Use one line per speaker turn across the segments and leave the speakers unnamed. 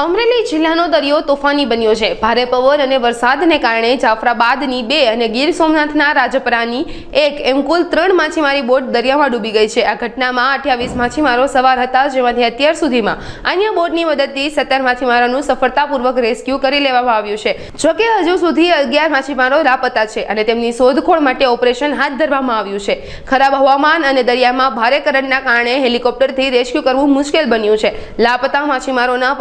અમરેલી જિલ્લાનો દરિયો તોફાની બન્યો છે. ભારે પવન અને વરસાદને કારણે જાફરાબાદની બે અને ગીર સોમનાથના રાજપરાની એક એમ કુલ ત્રણ માછીમારી બોટ દરિયામાં ડૂબી ગઈ છે. આ ઘટનામાં અઠ્યાવીસ માછીમારો સવાર હતા, જેમાંથી અત્યાર સુધીમાં અન્ય બોટની મદદથી સત્તર માછીમારોનું સફળતાપૂર્વક રેસ્ક્યુ કરી લેવામાં આવ્યું છે. જોકે હજુ સુધી અગિયાર માછીમારો લાપતા છે અને તેમની શોધખોળ માટે ઓપરેશન હાથ ધરવામાં આવ્યું છે. ખરાબ હવામાન અને દરિયામાં ભારે કરંટના કારણે હેલિકોપ્ટરથી રેસ્ક્યુ કરવું મુશ્કેલ બન્યું છે. લાપતા માછીમારોના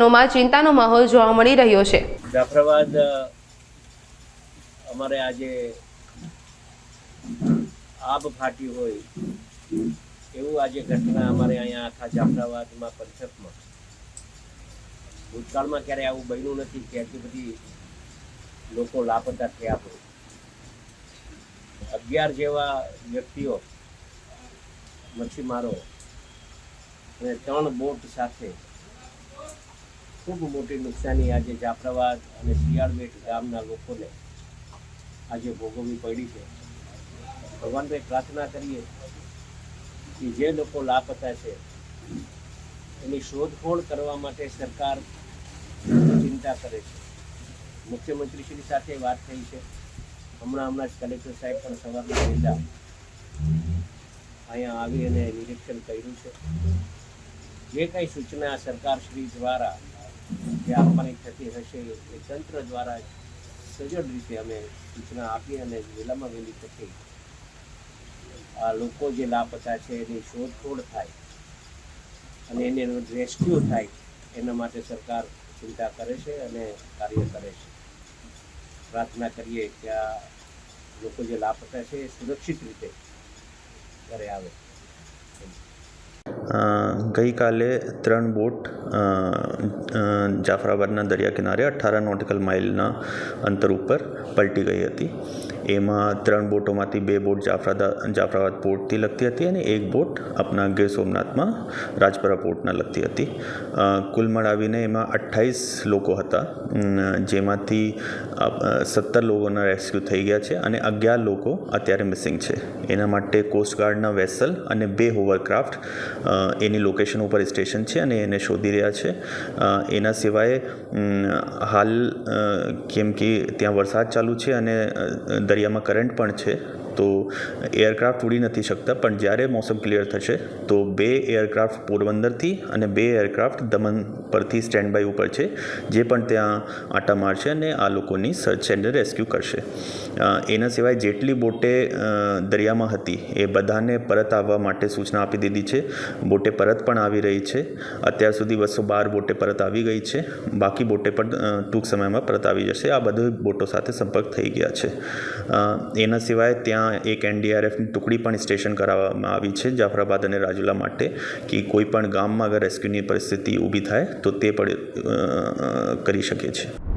પરિવારજનોમાં ચિંતાનો માહોલ જોવા મળી રહ્યો છે.
જાફરાબાદ અમારે આજે આબ ફાટી હોય એવું આજે ઘટના અમારે અહીંયા આખા જાફરાબાદમાં પંથકમાં. ભૂતકાળમાં ક્યારે આવું બન્યું નથી કે આટલી બધી લોકો લાપતા થયા હોય. અગિયાર જેવા વ્યક્તિઓ મચ્છીમારો અને ત્રણ બોટ સાથે ખૂબ મોટી નુકસાની આજે જાફરાબાદ અને શિયાળબેટ ગામના લોકોને આજે ભોગવવી પડી છે. ભગવાનભાઈ પ્રાર્થના કરીએ કે જે લોકો લાપતા છે, એની શોધખોળ કરવા માટે સરકાર ચિંતા કરે છે. મુખ્યમંત્રીશ્રી સાથે વાત થઈ છે. હમણાં હમણાં જ કલેક્ટર સાહેબ પણ સવારના વહેલા અહીંયા આવી અને નિરીક્ષણ કર્યું છે. જે કંઈ સૂચના સરકારશ્રી દ્વારા જે આપવાની થતી હશે એ તંત્ર દ્વારા સજળ રીતે અમે સૂચના આપી અને વહેલામાં વહેલી થતી આ લોકો જે લાપતા છે એની શોધખોળ થાય અને એને રેસ્ક્યુ થાય એના માટે સરકાર ચિંતા કરે છે અને કાર્ય કરે છે. પ્રાર્થના કરીએ કે આ લોકો જે લાપતા છે એ સુરક્ષિત રીતે ઘરે આવે.
ગઈકાલે ત્રણ બોટ જાફરાબાદના દરિયા કિનારે અઠ્ઠાર નોટિકલ માઇલના અંતર ઉપર પલટી ગઈ હતી. એમાં ત્રણ બોટોમાંથી બે બોટ જાફરાદા જાફરાબાદ પોર્ટથી લગતી હતી અને એક બોટ આપણા ગીર સોમનાથમાં રાજપરા પોર્ટના લગતી હતી. કુલ મળાવીને એમાં અઠ્ઠાવીસ લોકો હતા. જેમાંથી સત્તર લોકોના રેસ્ક્યુ થઈ ગયા છે અને અગિયાર લોકો અત્યારે મિસિંગ છે. એના માટે કોસ્ટગાર્ડના વેસલ અને બે હોવરક્રાફ્ટ એની લોકેશન ઉપર સ્ટેશન છે અને એને શોધી રહ્યા છે. એના સિવાય હાલ કેમ કે ત્યાં વરસાદ ચાલુ છે અને અ, દરિયામાં કરંટ પણ છે, તો એરક્રાફ્ટ ઉડી નથી શકતા. પણ જ્યારે મોસમ ક્લિયર થશે, તો બે એરક્રાફ્ટ પોરબંદરથી અને બે એરક્રાફ્ટ દમણ પરથી સ્ટેન્ડ બાય ઉપર છે, જે પણ ત્યાં આંટા મારશે અને આ લોકોની સર્ચ એન્ડ રેસ્ક્યુ કરશે. એના સિવાય જેટલી બોટે દરિયામાં હતી, એ બધાને પરત આવવા માટે સૂચના આપી દીધી છે. બોટે પરત પણ આવી રહી છે. અત્યાર સુધી બસો બાર બોટે પરત આવી ગઈ છે. બાકી બોટે પણ ટૂંક સમયમાં પરત આવી જશે. આ બધી બોટો સાથે સંપર્ક થઈ ગયા છે. એના સિવાય ત્યાં એક એનડીઆરએફની ટુકડી પણ સ્ટેશન કરાવવામાં આવી છે, જાફરાબાદ અને રાજુલા માટે, કે કોઈ પણ ગામમાં અગર રેસ્ક્યુની પરિસ્થિતિ ઊભી થાય, તો તે પણ કરી શકે છે.